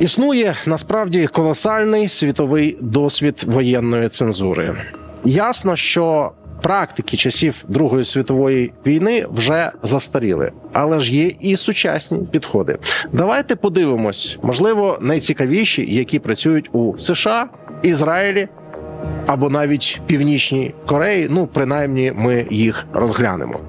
Існує насправді колосальний світовий досвід воєнної цензури. Ясно, що практики часів Другої світової війни вже застаріли, але ж є і сучасні підходи. Давайте подивимось, можливо, найцікавіші, які працюють у США, Ізраїлі або навіть Північній Кореї. Ну, принаймні, ми їх розглянемо.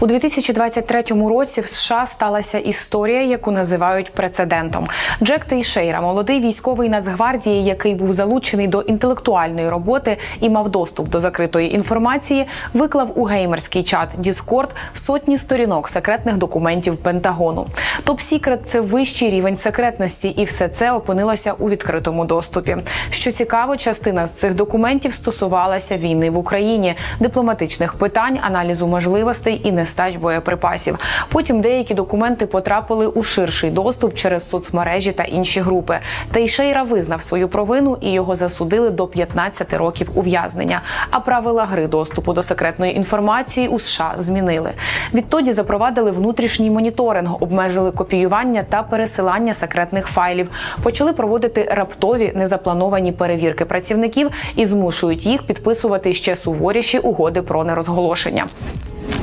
У 2023 році в США сталася історія, яку називають прецедентом. Джек Тейшейра, молодий військовий Нацгвардії, який був залучений до інтелектуальної роботи і мав доступ до закритої інформації, виклав у геймерський чат Discord сотні сторінок секретних документів Пентагону. Топ Сікрет це вищий рівень секретності, і все це опинилося у відкритому доступі. Що цікаво, частина з цих документів стосувалася війни в Україні, дипломатичних питань, аналізу можливостей і нестач боєприпасів. Потім деякі документи потрапили у ширший доступ через соцмережі та інші групи. Тейшейра визнав свою провину і його засудили до 15 років ув'язнення. А правила гри доступу до секретної інформації у США змінили. Відтоді запровадили внутрішній моніторинг, обмежили копіювання та пересилання секретних файлів, почали проводити раптові незаплановані перевірки працівників і змушують їх підписувати ще суворіші угоди про нерозголошення.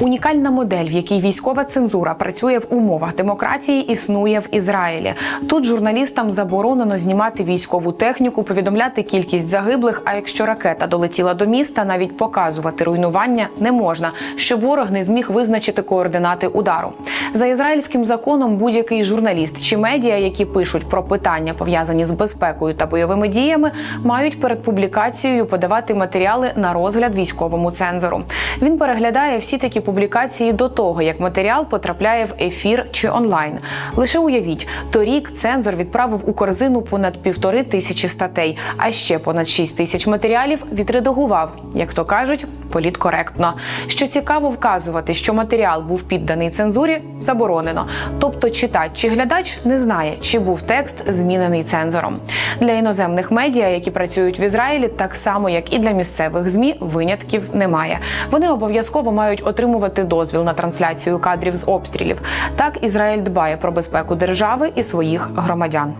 Унікальна модель, в якій військова цензура працює в умовах демократії, існує в Ізраїлі. Тут журналістам заборонено знімати військову техніку, повідомляти кількість загиблих. А якщо ракета долетіла до міста, навіть показувати руйнування не можна, щоб ворог не зміг визначити координати удару. За ізраїльським законом будь-який журналіст чи медіа, які пишуть про питання пов'язані з безпекою та бойовими діями, мають перед публікацією подавати матеріали на розгляд військовому цензору. Він переглядає всі такі публікації до того, як матеріал потрапляє в ефір чи онлайн. Лише уявіть, торік цензор відправив у корзину понад півтори тисячі статей, а ще понад шість тисяч матеріалів відредагував, як то кажуть, політкоректно. Що цікаво, вказувати, що матеріал був підданий цензурі, заборонено. Тобто, читач чи глядач не знає, чи був текст змінений цензором. Для іноземних медіа, які працюють в Ізраїлі, так само як і для місцевих змі, винятків немає. Вони обов'язково мають отримувати дозвіл на трансляцію кадрів з обстрілів. Так Ізраїль дбає про безпеку держави і своїх громадян.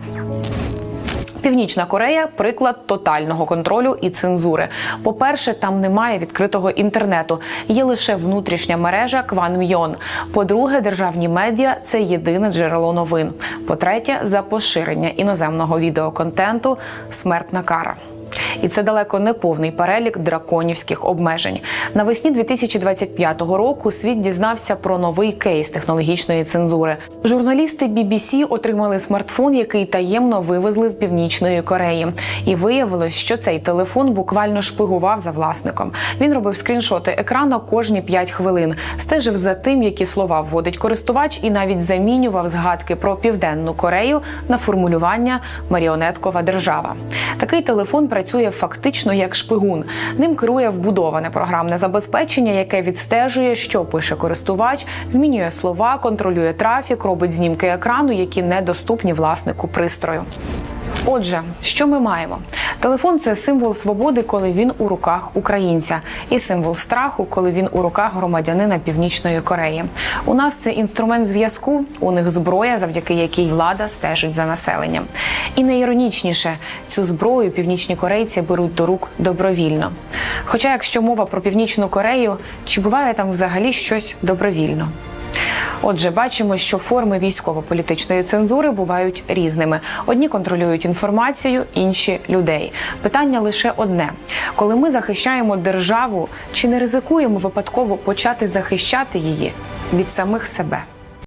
Північна Корея приклад тотального контролю і цензури. По-перше, там немає відкритого інтернету, є лише внутрішня мережа Кванмйон. По-друге, державні медіа це єдине джерело новин. По-третє, за поширення іноземного відеоконтенту смертна кара. І це далеко не повний перелік драконівських обмежень. Навесні 2025 року світ дізнався про новий кейс технологічної цензури. Журналісти BBC отримали смартфон, який таємно вивезли з північної Кореї. І виявилось, що цей телефон буквально шпигував за власником. Він робив скріншоти екрану кожні 5 хвилин, стежив за тим, які слова вводить користувач, і навіть замінював згадки про південну Корею на формулювання маріонеткова держава. Такий телефон працює фактично як шпигун. Ним керує вбудоване програмне забезпечення, яке відстежує, що пише користувач, змінює слова, контролює трафік, робить знімки екрану, які недоступні власнику пристрою. Отже, що ми маємо? Телефон це символ свободи, коли він у руках українця, і символ страху, коли він у руках громадянина Північної Кореї. У нас це інструмент зв'язку, у них зброя, завдяки якій влада стежить за населенням. І найіронічніше, цю зброю північні корейці беруть до рук добровільно. Хоча, якщо мова про північну Корею, чи буває там взагалі щось добровільно? Отже, бачимо, що форми військово-політичної цензури бувають різними. Одні контролюють інформацію, інші людей. Питання лише одне: коли ми захищаємо державу, чи не ризикуємо випадково почати захищати її від самих себе?